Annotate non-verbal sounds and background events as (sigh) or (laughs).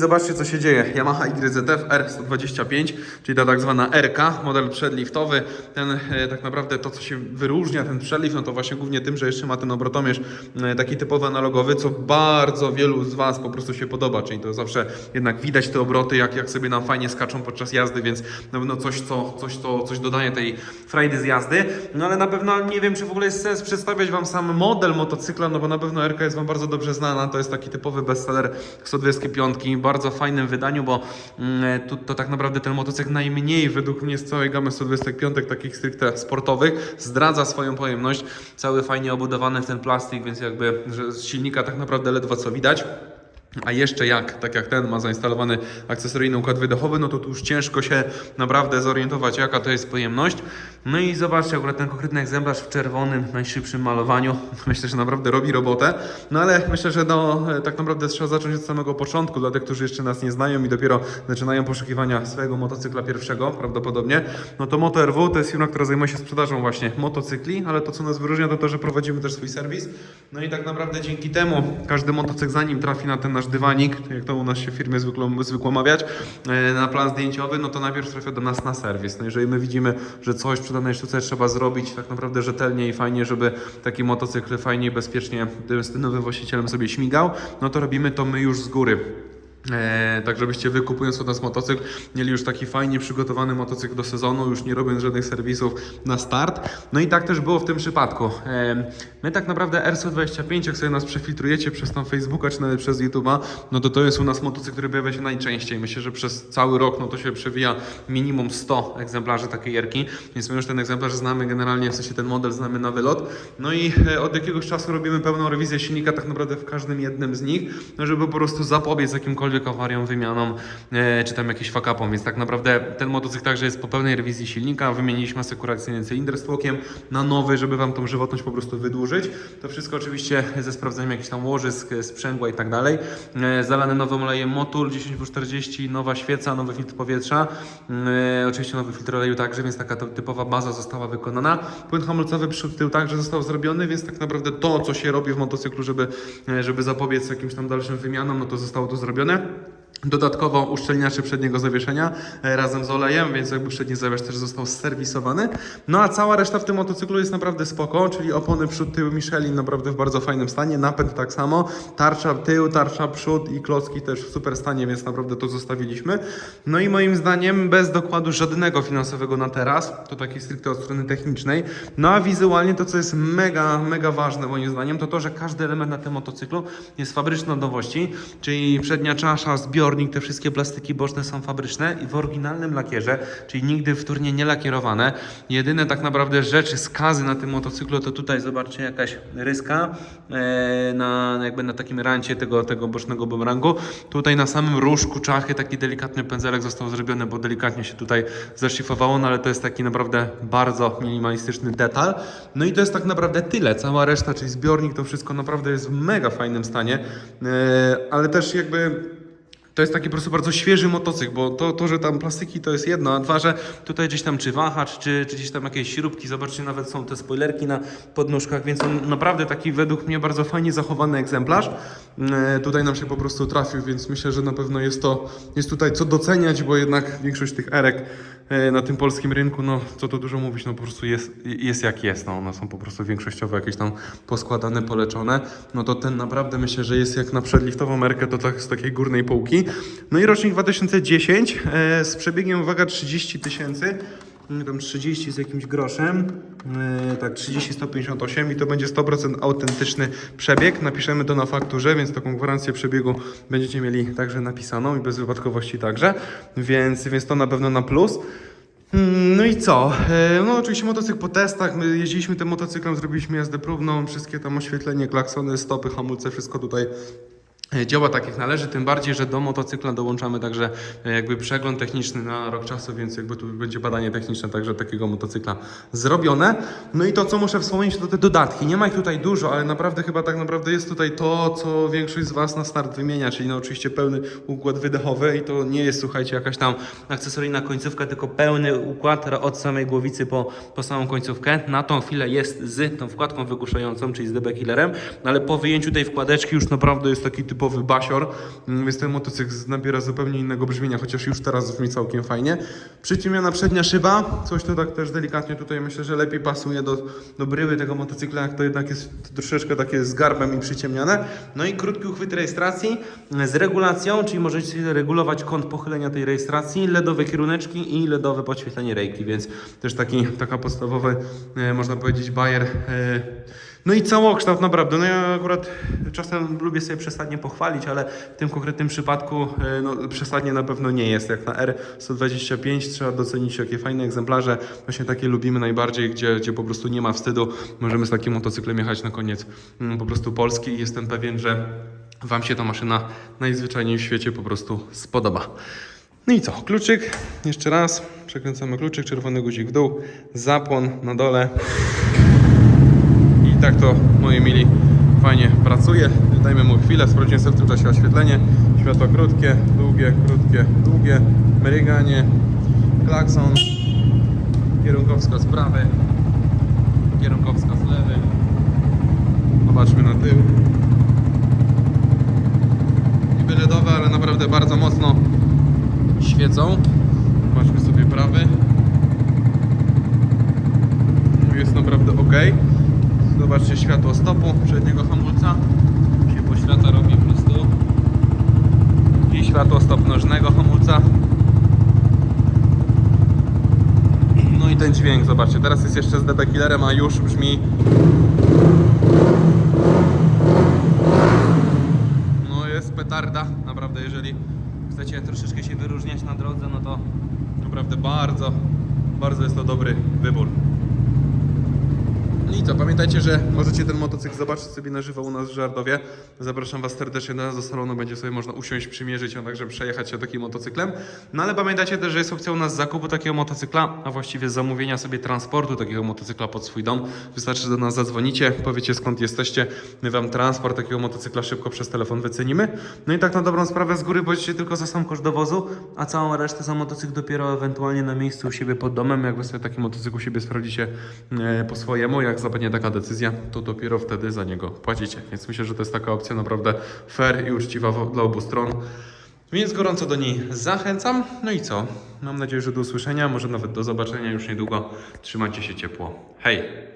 Zobaczcie co się dzieje. Yamaha YZF R125, czyli ta tak zwana RK, model przedliftowy. Ten e, tak naprawdę to co się wyróżnia, ten przedlift, no to właśnie głównie tym, że jeszcze ma ten obrotomierz e, taki typowy analogowy, co bardzo wielu z Was po prostu się podoba, czyli to zawsze jednak widać te obroty, jak, jak sobie nam fajnie skaczą podczas jazdy, więc na pewno coś, co, coś, co, coś dodaje tej frajdy z jazdy. No ale na pewno nie wiem, czy w ogóle jest sens przedstawiać Wam sam model motocykla, no bo na pewno RK jest Wam bardzo dobrze znana, to jest taki typowy bestseller 125, bardzo fajnym wydaniu, bo mm, tu, to tak naprawdę ten motocykl najmniej według mnie z całej gamy 125 takich stricte sportowych zdradza swoją pojemność, cały fajnie obudowany w ten plastik, więc jakby z silnika tak naprawdę ledwo co widać. A jeszcze jak, tak jak ten ma zainstalowany akcesoryjny układ wydechowy, no to tu już ciężko się naprawdę zorientować, jaka to jest pojemność. No i zobaczcie, akurat ten konkretny egzemplarz w czerwonym, najszybszym malowaniu, (laughs) myślę, że naprawdę robi robotę. No ale myślę, że no, tak naprawdę trzeba zacząć od samego początku, dla tych, którzy jeszcze nas nie znają i dopiero zaczynają poszukiwania swojego motocykla pierwszego, prawdopodobnie. No to Moto RW to jest firma, która zajmuje się sprzedażą właśnie motocykli, ale to, co nas wyróżnia, to to, że prowadzimy też swój serwis. No i tak naprawdę dzięki temu każdy motocykl, zanim trafi na ten nasz dywanik, jak to u nas się w firmie zwykło, zwykło mawiać, e, na plan zdjęciowy, no to najpierw trafia do nas na serwis. No jeżeli my widzimy, że coś przy danej sztuce trzeba zrobić tak naprawdę rzetelnie i fajnie, żeby taki motocykl fajnie i bezpiecznie z tym nowym właścicielem sobie śmigał, no to robimy to my już z góry. Eee, tak żebyście wy kupując od nas motocykl mieli już taki fajnie przygotowany motocykl do sezonu, już nie robiąc żadnych serwisów na start. No i tak też było w tym przypadku. Eee, my tak naprawdę RS25, jak sobie nas przefiltrujecie przez tam Facebooka czy nawet przez YouTube'a, no to to jest u nas motocykl, który pojawia się najczęściej. Myślę, że przez cały rok no to się przewija minimum 100 egzemplarzy takiej jerki, więc my już ten egzemplarz znamy generalnie, w sensie ten model znamy na wylot. No i e, od jakiegoś czasu robimy pełną rewizję silnika tak naprawdę w każdym jednym z nich, no żeby po prostu zapobiec jakimkolwiek awariom, wymianom, e, czy tam jakieś fuck-upom, więc tak naprawdę ten motocykl także jest po pełnej rewizji silnika, wymieniliśmy asekuracyjny cylinder z tłokiem na nowy, żeby Wam tą żywotność po prostu wydłużyć. To wszystko oczywiście ze sprawdzeniem jakichś tam łożysk, e, sprzęgła i tak dalej. E, Zalany nowym olejem motul 10W40, nowa świeca, nowy filtr powietrza, oczywiście nowy filtr oleju także, więc taka typowa baza została wykonana. Płyn hamulcowy przód tył także został zrobiony, więc tak naprawdę to, co się robi w motocyklu, żeby, żeby zapobiec jakimś tam dalszym wymianom, no to zostało to zrobione. Amen Dodatkowo uszczelniacze przedniego zawieszenia e, razem z olejem, więc jakby przedni zawiesz też został serwisowany. No a cała reszta w tym motocyklu jest naprawdę spoko, czyli opony przód, tył Michelin naprawdę w bardzo fajnym stanie, napęd tak samo, tarcza tył, tarcza przód i klocki też w super stanie, więc naprawdę to zostawiliśmy. No i moim zdaniem bez dokładu żadnego finansowego na teraz, to takiej stricte od strony technicznej, no a wizualnie to co jest mega, mega ważne moim zdaniem, to to, że każdy element na tym motocyklu jest fabryczny od nowości, czyli przednia czasza, zbiornik, te wszystkie plastyki boczne są fabryczne i w oryginalnym lakierze, czyli nigdy wtórnie nie lakierowane. Jedyne tak naprawdę rzeczy, skazy na tym motocyklu to tutaj zobaczcie jakaś ryska e, na, jakby na takim rancie tego, tego bocznego bumerangu. Tutaj na samym różku czachy taki delikatny pędzelek został zrobiony, bo delikatnie się tutaj zaszlifowało, no ale to jest taki naprawdę bardzo minimalistyczny detal. No i to jest tak naprawdę tyle. Cała reszta, czyli zbiornik, to wszystko naprawdę jest w mega fajnym stanie, e, ale też jakby to jest taki po prostu bardzo świeży motocykl, bo to, to, że tam plastiki to jest jedno, a dwa, że tutaj gdzieś tam czy wahacz, czy, czy gdzieś tam jakieś śrubki, zobaczcie, nawet są te spoilerki na podnóżkach, więc on naprawdę taki według mnie bardzo fajnie zachowany egzemplarz. E, tutaj nam się po prostu trafił, więc myślę, że na pewno jest to, jest tutaj co doceniać, bo jednak większość tych erek na tym polskim rynku, no co tu dużo mówić, no po prostu jest, jest jak jest, no. One są po prostu większościowo jakieś tam poskładane, poleczone, no to ten naprawdę myślę, że jest jak na przedliftową merkę, to tak z takiej górnej półki. No i rocznik 2010 e, z przebiegiem, uwaga, 30 tysięcy, tam 30 z jakimś groszem, e, tak 30 158 i to będzie 100% autentyczny przebieg. Napiszemy to na fakturze, więc taką gwarancję przebiegu będziecie mieli także napisaną i bez wypadkowości także, więc, więc to na pewno na plus. Mm, No i co? E, No oczywiście motocykl po testach, my jeździliśmy tym motocyklem, zrobiliśmy jazdę próbną, wszystkie tam oświetlenie, klaksony, stopy, hamulce, wszystko tutaj e, działa tak jak należy, tym bardziej, że do motocykla dołączamy także e, jakby przegląd techniczny na rok czasu, więc jakby tu będzie badanie techniczne także takiego motocykla zrobione. No i to, co muszę wspomnieć, to te dodatki. Nie ma ich tutaj dużo, ale naprawdę chyba tak naprawdę jest tutaj to, co większość z Was na start wymienia, czyli no oczywiście pełny układ wydechowy i to nie jest, słuchajcie, jakaś tam akcesoryjna końcówka, tylko pełny układ od samej głowicy po, po samą końcówkę. Na tą chwilę jest z tą wkładką wygłuszającą, czyli z DB Killerem, no ale po wyjęciu tej wkładeczki już naprawdę jest taki typowy typowy basior, mm, więc ten motocykl nabiera zupełnie innego brzmienia, chociaż już teraz brzmi całkiem fajnie. Przyciemiona przednia szyba, coś to tak też delikatnie tutaj myślę, że lepiej pasuje do, do bryły tego motocykla, jak to jednak jest troszeczkę takie z garbem i przyciemnione. No i krótki uchwyt rejestracji e, z regulacją, czyli możecie regulować kąt pochylenia tej rejestracji, LEDowe kieruneczki i LEDowe podświetlenie rejki, więc też taki, taka podstawowy, e, można powiedzieć, bajer. No i całokształt naprawdę, no ja akurat czasem lubię sobie przesadnie pochwalić, ale w tym konkretnym przypadku e, no, przesadnie na pewno nie jest. Jak na R125 trzeba docenić jakie fajne egzemplarze, właśnie takie lubimy najbardziej, gdzie, gdzie po prostu nie ma wstydu. Możemy z takim motocyklem jechać na koniec mm, po prostu Polski i jestem pewien, że Wam się ta maszyna najzwyczajniej w świecie po prostu spodoba. No i co? Kluczyk, jeszcze raz, przekręcamy kluczyk, czerwony guzik w dół, zapłon na dole, tak to, moi mili, fajnie pracuje. Dajmy mu chwilę, sprawdzimy sobie w tym czasie oświetlenie. Światła krótkie, długie, krótkie, długie, mryganie, klakson, kierunkowskaz prawy, kierunkowskaz lewy. Zobaczmy na tył. Niby LEDowe, ale naprawdę bardzo mocno świecą. Zobaczmy sobie prawy. Jest naprawdę ok. Zobaczcie światło stopu przedniego hamulca. Się poświata robi po prostu. I światło stop nożnego hamulca. No i ten dźwięk, zobaczcie. Teraz jest jeszcze z DB Killerem, a już brzmi. No jest petarda. Naprawdę, jeżeli chcecie troszeczkę się wyróżniać na drodze, no to naprawdę bardzo, bardzo jest to dobry wybór. No i co, pamiętajcie, że możecie ten motocykl zobaczyć sobie na żywo u nas w Żardowie. Zapraszam Was serdecznie do nas do salonu, będzie sobie można usiąść, przymierzyć, a także przejechać się takim motocyklem. No ale pamiętajcie też, że jest opcja u nas zakupu takiego motocykla, a właściwie zamówienia sobie transportu takiego motocykla pod swój dom. Wystarczy, że do nas zadzwonicie, powiecie skąd jesteście, my Wam transport takiego motocykla szybko przez telefon wycenimy. No i tak na dobrą sprawę z góry płacicie tylko za sam koszt dowozu, a całą resztę za motocykl dopiero ewentualnie na miejscu u siebie pod domem. Jak Wy sobie taki motocykl u siebie sprawdzicie e, po swojemu, jak zapadnie taka decyzja, to dopiero wtedy za niego płacicie. Więc myślę, że to jest taka opcja naprawdę fair i uczciwa dla obu stron. Więc gorąco do niej zachęcam. No i co? Mam nadzieję, że do usłyszenia, może nawet do zobaczenia już niedługo. Trzymajcie się ciepło. Hej!